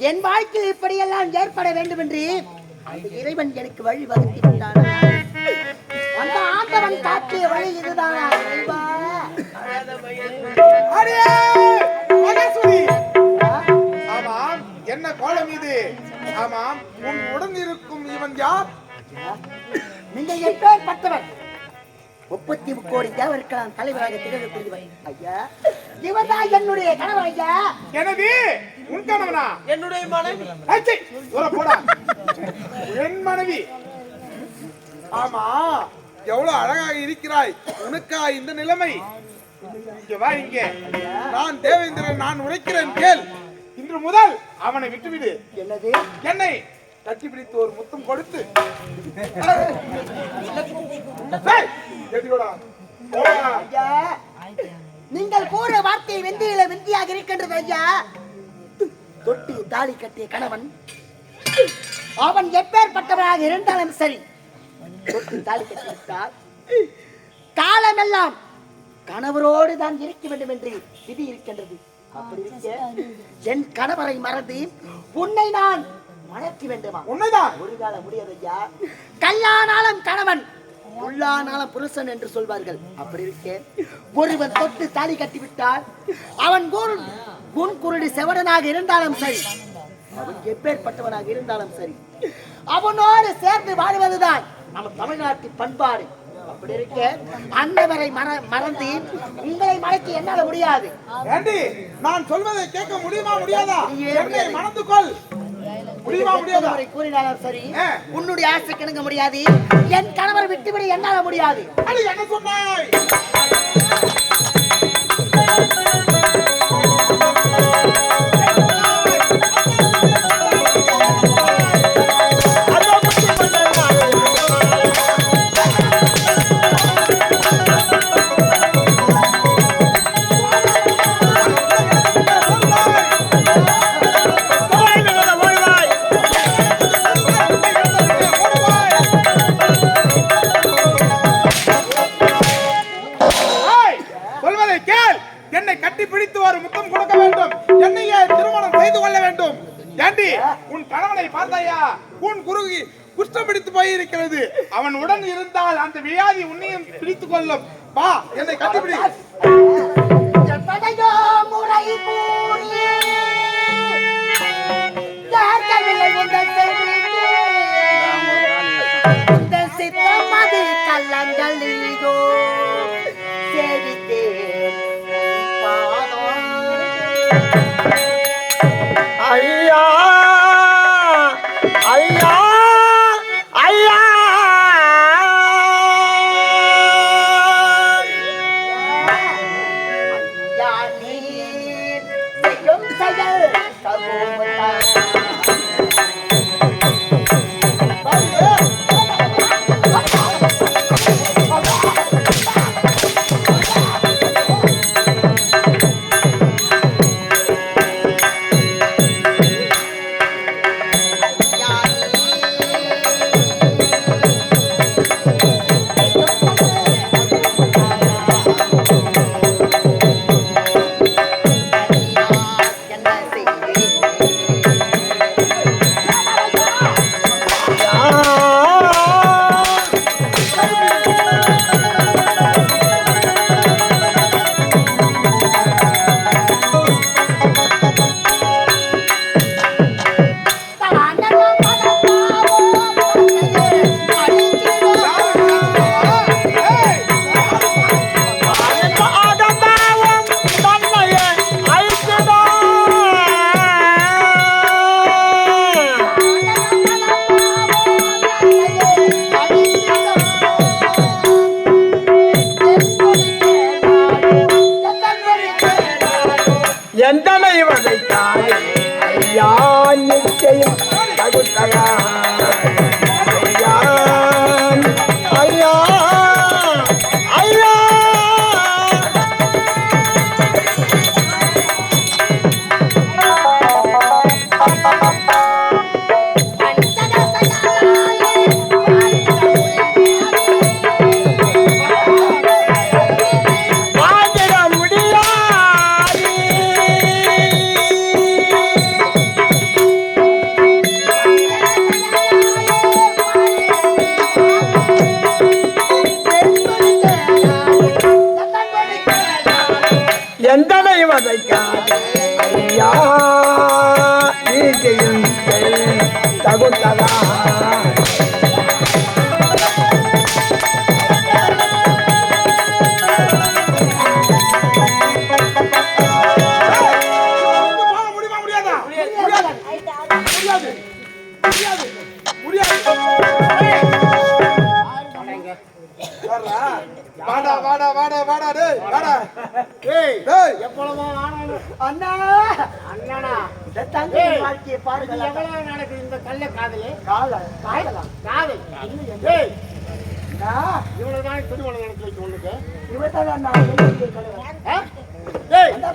என் வாழ்க்கையில் இப்படியெல்லாம் ஏற்பட வேண்டும் என்று அந்த இறைவன் எனக்கு வழி வகுத்து விட்டான் அந்த ஆண்டவன் காட்டிய வழி இதுதானா. இறைவா? ஆமாம் என்ன கோலம் இது? ஆமாம் உன் உடன் இருக்கும் இவன் யார்? நீங்கள் எப்பேற்பட்டவர் முப்பத்தி முக்கோடி தேவருக்கலாம் தலைவராக திகழக்கூடியவர் ஐயா. இவர்தான் என்னுடைய கணவர் ஐயா. எனவே உன் கணவனா? என்னுடைய மனைவி. போடா. என் மனைவி. ஆமா எவ்வளவு அழகாக இருக்கிறாய். உனக்கா இந்த நிலைமை. இங்க வா இங்க. நான் தேவேந்திரன் நான் உரைக்கிறேன் கேள். இன்று முதல் அவனை விட்டுவிடு. என்னது? என்னை கட்டி பிடித்து ஒரு முத்தம் கொடுத்து. நீங்கள் கூற வார்த்தை வெந்தியில வெந்தியாக இருக்கின்றது ஐயா. தொட்டி தாலி கட்டிய கணவன். அவன் எப்பேற்பட்டவனாக இருந்தாலும் சரி தொட்டி தாலி கட்டிவிட்டால் காலமெல்லாம் கணவரோடு தான் இருக்க வேண்டும் என்று விதி இருக்கின்றது. அப்படி இருக்க என் கணவரை மறந்து உன்னை நான் மணக்க வேண்டுமா? உண்மைதான் ஒரு காலம் முடியாது ஐயா கணவன் உள்ளானாலும் புருஷன் என்று சொல்வார்கள். அப்படி இருக்கே ஒருவன் தொட்டு தாலி கட்டிவிட்டால் அவன் குரு குன் குருடி செவடனாக இருந்தாலும் சரி. அவன் எப்பேற்பட்டவனாக இருந்தாலும் சரி. அவனோடு சேர்ந்து வாழ்வதுதான் நம்ம தமிழ்நாட்டின் பண்பாடு. அப்படி இருக்க அன்னவரை மற மறந்து உங்களை மறக்க என்னால முடியாது. நான் சொல்வதை கேட்க முடியுமா முடியாதா? என்னை. மணந்து கொள். முடியுமா முடியாதா? கூறினாலும் சரி. உன்னுடைய ஆசை கிணங்க முடியாது. என் கணவர் விட்டுவிட என்னால முடியாது. என்ன சொன்னாய்? கணவனை பார்த்தாயா? உன் குருகி குஷ்டம் பிடித்து போயிருக்கிறது. அவன் உடன் இருந்தால் அந்த வியாதி உன்னையும் பிடித்துக் கொள்ளும். வா என்னை கட்டிப்பிடி எப்படையோ முறை கூறி பாதம். எந்தனை வகைத்தாய் ஐயா நிச்சயம் தகுத்தகா அண்ணா! அண்ணனா? இந்த தங்கை வாழ்க்கையை இது பாருங்கள் எவ்வளவு நடக்குது இந்த கள்ள காதலு? காதலா காதல்? ஏய் இவ்வளவுதான் திருமணம் நடத்தி வச்சு உனக்கு?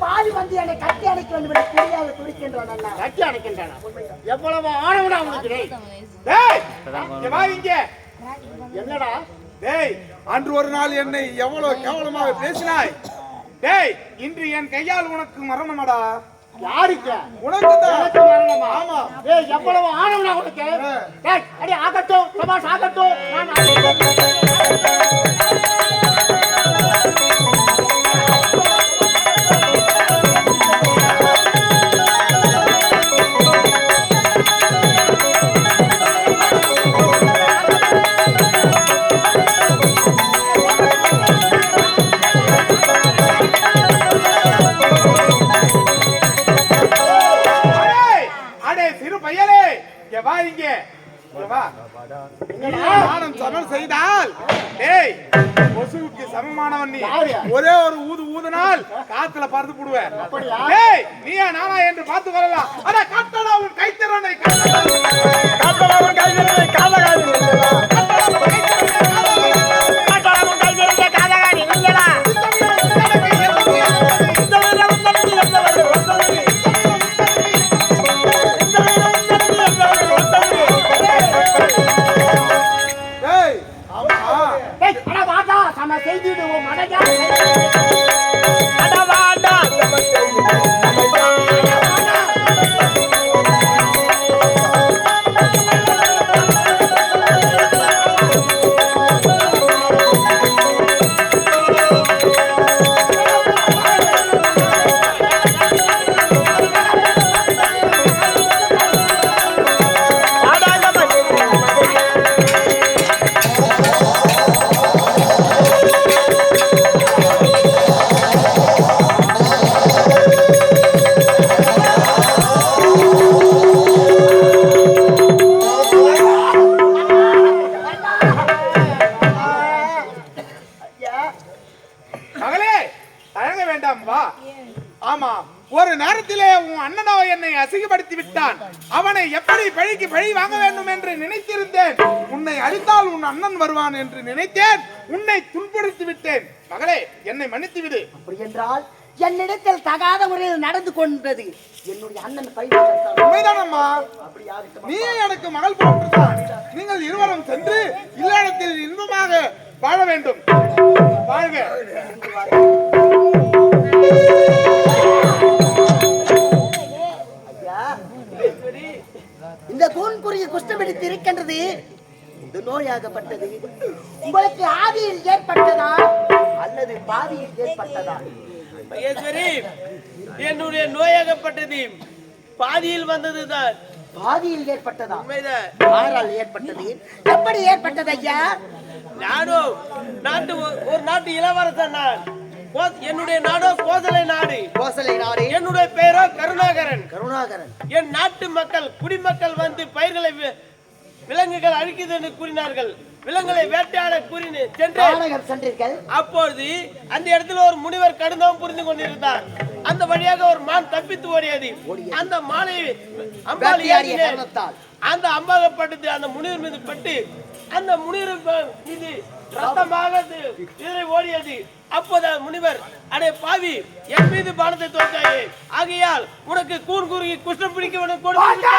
பாவி வந்து என்னை கட்டி அணைக்க வேண்டும் என்று புரியாத துடிக்கின்றான் அண்ணா. கட்டி அடைக்கின்றானா? எவ்வளவு இங்க வா இங்க. என்னடா? டேய் அன்று ஒரு நாள் என்னை எவ்வளவு கேவலமாக பேசினாய்? டேய் இன்று என் கையால் உனக்கு மரணமடா? யாருக்கு? உனக்கு எனக்கு மரணமா? ஆமா. ஏய் எவ்வளவு ஆணவனா உனக்கு? டேய் அடி ஆகட்டும் சபாஷ் ஆகட்டும். நான் ஆகட்டும். பறந்து போடுவேன் நீயா நானா என்று பார்த்து கொள்ளலாம். அட காட்டடா உன் கைத்திறனை காட்டடா. கைதிலே காதகாரி என்னிடத்தில் தகாத முறையில் நடந்து கொண்டது. என்னுடைய அண்ணன் உண்மைதானம்மா? நீ எனக்கு மகள் போன்றுதான் நீங்கள் இருவரும் சென்று இல்லறத்தில் இன்பமாக வாழ வேண்டும். வாழ்க. இந்த கூன் குறுகிய குஷ்டமெடுத்து இருக்கின்றது இது நோயாகப்பட்டது. உங்களுக்கு ஆதியில் ஏற்பட்டதா அல்லது பாதியில் ஏற்பட்டதா? மகேஸ்வரி என்னுடைய நோயாகப்பட்டது பாதியில் வந்ததுதான். பாதியில் ஏற்பட்டதா? உண்மைதான். யாரால் ஏற்பட்டது? எப்படி ஏற்பட்டது ஐயா? நானோ நாட்டு ஒரு நாட்டு இளவரசன் நான். என்னுடைய நாடோ கோசலை நாடு. கோசலை நாடு. என்னுடைய பெயரோ கருணாகரன். கருணாகரன். என் நாட்டு மக்கள் குடிமக்கள் வந்து பயிர்களை விலங்குகள் அழிக்குது என்று கூறினார்கள். விலங்குகளை வேட்டையாட கூறினு சென்றீர்கள். அப்பொழுது அந்த இடத்துல ஒரு முனிவர் கடுந்தாம் புரிந்து கொண்டிருந்தார். அந்த வழியாக ஒரு மான் தப்பித்து ஓடியது. அந்த மானை அம்பாள். அந்த அம்பாகப்பட்டது அந்த முனிவர் மீது பட்டு அந்த முனிவர் மீது ரத்தமாக ஓடியது. அப்போது முனிவர் அடே பாவி என் மீது பானத்தை தோற்றாயே ஆகையால் உனக்கு கூன் குறுகி குஷ்டம் பிடிக்க வேண்டும் கொடுத்து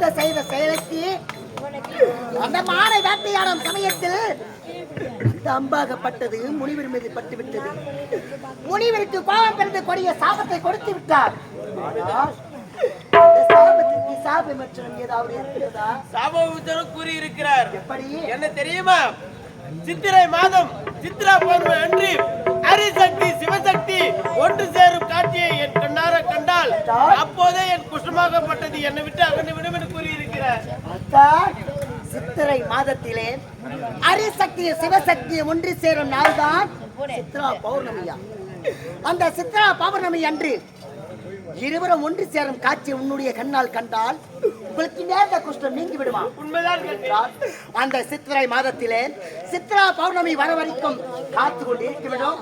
தெரியாத செய்த செயலுக்கு அந்த மானை வேட்டையாடும் சமயத்தில் அம்பாகப்பட்டது முனிவர் மீது பட்டு விட்டது முனிவருக்கு கோபம் பிறந்து கொடிய சாபத்தை கொடுத்து விட்டார். கூறியிருக்கிறார் எப்படி? என்ன தெரியுமா? சித்திரை மாதம் சித்ரா பௌர்ணமி அன்று ஹரிசக்தி சிவசக்தி ஒன்று சேரும் காட்சியை என் கண்ணார கண்டால் அப்போதே என் குஷ்டமாகப்பட்டது என்னை விட்டு அகன்று விடும் என்று கூறியிருக்கிறார். சித்திரை மாதத்திலே அரிசக்தி சிவசக்தி ஒன்று சேரும் நாள்தான் சித்ரா பௌர்ணமியா. அந்த சித்ரா பௌர்ணமி அன்று இருவரும் ஒன்று சேரும் காட்சி உன்னுடைய கண்ணால் கண்டால் உங்களுக்கு நேர்ந்த குஷ்டம் நீங்கி விடுமா? உண்மைதான் கேட்டேன் என்றால் அந்த சித்திரை மாதத்திலே சித்ரா பௌர்ணமி வர வரைக்கும் காத்து கொண்டு இருக்க வேண்டும்